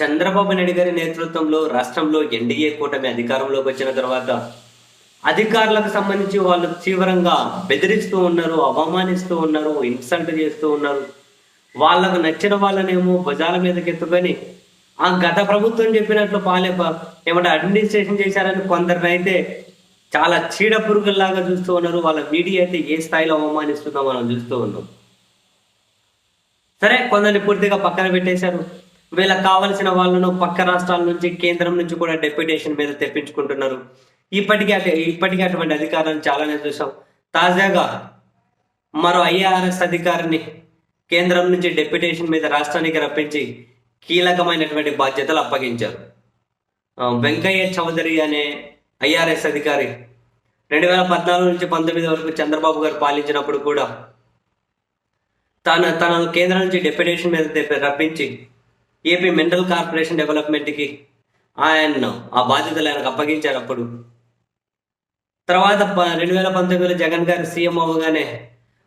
చంద్రబాబు నాయుడు గారి నేతృత్వంలో రాష్ట్రంలో ఎన్డీఏ కూటమి అధికారంలోకి వచ్చిన తర్వాత అధికారులకు సంబంధించి వాళ్ళు తీవ్రంగా బెదిరిస్తూ ఉన్నారు అవమానిస్తూ ఉన్నారు ఇన్సల్ట్ చేస్తూ ఉన్నారు. వాళ్ళకు నచ్చిన వాళ్ళనేమో భుజాల మీదకి ఎత్తుకొని ఆ గత ప్రభుత్వం చెప్పినట్లు పాలే ఏమంటే అడ్మినిస్ట్రేషన్ చేశారని కొందరినైతే చాలా చీడ పురుగుల్లాగా చూస్తూ ఉన్నారు. వాళ్ళ మీడియా అయితే ఏ స్థాయిలో అవమానిస్తుందో మనం చూస్తూ ఉన్నాం. సరే కొందరిని పూర్తిగా పక్కన పెట్టేశారు. వీళ్ళకి కావలసిన వాళ్ళను పక్క రాష్ట్రాల నుంచి కేంద్రం నుంచి కూడా డెప్యుటేషన్ మీద తెప్పించుకుంటున్నారు. ఇప్పటికే అటు- ఇప్పటికే అటువంటి అధికారాన్ని చాలానే చూసాం. తాజాగా మరో ఐఆర్ఎస్ అధికారిని కేంద్రం నుంచి డెప్యుటేషన్ మీద రాష్ట్రానికి రప్పించి కీలకమైనటువంటి బాధ్యతలు అప్పగించారు. వెంకయ్య చౌదరి అనే ఐఆర్ఎస్ అధికారి రెండు వేల పద్నాలుగు నుంచి పంతొమ్మిది వరకు చంద్రబాబు గారు పాలించినప్పుడు కూడా తన తన కేంద్రం నుంచి డెప్యుటేషన్ మీద రప్పించి ఏపీ మినరల్ కార్పొరేషన్ డెవలప్మెంట్కి ఆయన్ను ఆ బాధ్యతలు ఆయనకు అప్పగించారు అప్పుడు తర్వాత ప- రెండు వేల పంతొమ్మిదిలో జగన్ గారు సీఎం అవ్వగానే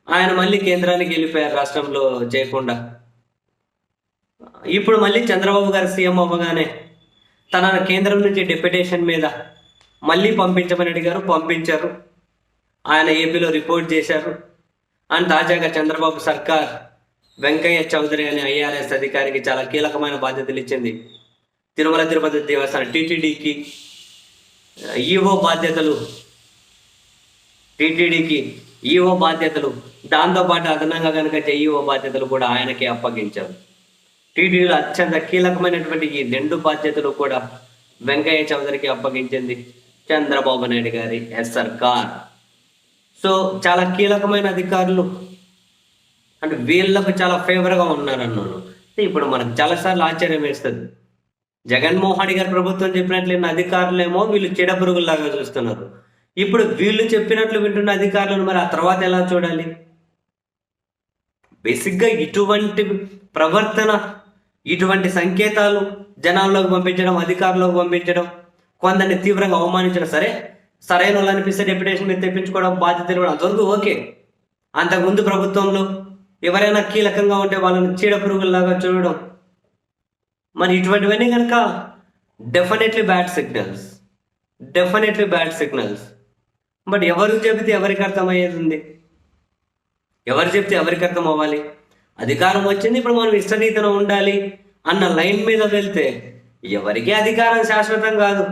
ఆయన మళ్ళీ కేంద్రానికి వెళ్ళిపోయారు రాష్ట్రంలో చేయకుండా ఇప్పుడు మళ్ళీ చంద్రబాబు గారు సీఎం అవ్వగానే తన కేంద్రం నుంచి డెప్యుటేషన్ మీద మళ్ళీ పంపించమని అడిగారు పంపించారు. ఆయన ఏపీలో రిపోర్ట్ చేశారు. అండ్ తాజాగా చంద్రబాబు సర్కార్ వెంకయ్య చౌదరి అనే ఐఆర్ఎస్ అధికారికి చాలా కీలకమైన బాధ్యతలు ఇచ్చింది. తిరుమల తిరుపతి దేవస్థానం టీటీడీకి ఈఓ బాధ్యతలు టీటీడీకి ఈఓ బాధ్యతలు దాంతోపాటు అదనంగా కనుక ఈఓ బాధ్యతలు కూడా ఆయనకే అప్పగించారు. టీటీడీలో అత్యంత కీలకమైనటువంటి ఈ రెండు బాధ్యతలు కూడా వెంకయ్య చౌదరికి అప్పగించింది చంద్రబాబు నాయుడు గారి ఎస్ సర్కార్ సో చాలా కీలకమైన అధికారులు అంటే వీళ్ళకు చాలా ఫేవర్గా ఉన్నారన్నాను. ఇప్పుడు మనకు చాలాసార్లు ఆశ్చర్యం వేస్తుంది. జగన్మోహన్ రెడ్డి గారి ప్రభుత్వం చెప్పినట్లు విన్న అధికారులేమో వీళ్ళు చెడపురుగుల్లాగా చూస్తున్నారు. ఇప్పుడు వీళ్ళు చెప్పినట్లు వింటున్న అధికారులను మరి ఆ తర్వాత ఎలా చూడాలి? బేసిక్గా ఇటువంటి ప్రవర్తన ఇటువంటి సంకేతాలు జనాల్లోకి పంపించడం అధికారులకు పంపించడం కొందరిని తీవ్రంగా అవమానించడం సరే సరైన వాళ్ళు అనిపిస్తే డెప్యుటేషన్ మీద తెప్పించుకోవడం బాధ్యతలు కూడా. అంతవరకు ఓకే. అంతకుముందు ప్రభుత్వంలో ఎవరైనా కీలకంగా ఉంటే వాళ్ళని చీడ పురుగుల్లాగా చూడడం. మరి ఇటువంటివన్నీ కనుక definitely bad signals definitely bad signals but ఎవరు చెబితే ఎవరికి అర్థమయ్యేది ఉంది? ఎవరు చెప్తే ఎవరికి అర్థం అవ్వాలి అధికారం వచ్చింది ఇప్పుడు మనం ఇష్టరీతన ఉండాలి అన్న లైన్ మీద వెళ్తే ఎవరికి అధికారం శాశ్వతం కాదు.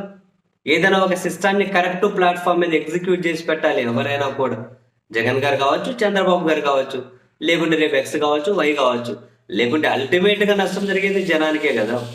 ఏదైనా ఒక సిస్టాన్ని కరెక్ట్ ప్లాట్ఫామ్ మీద ఎగ్జిక్యూట్ చేసి పెట్టాలి ఎవరైనా కూడా. జగన్ గారు కావచ్చు చంద్రబాబు గారు కావచ్చు. లేకుంటే రేపు ఎక్స్ కావచ్చు వై కావచ్చు. లేకుంటే అల్టిమేట్గా నష్టం జరిగేది జనానికే కదా.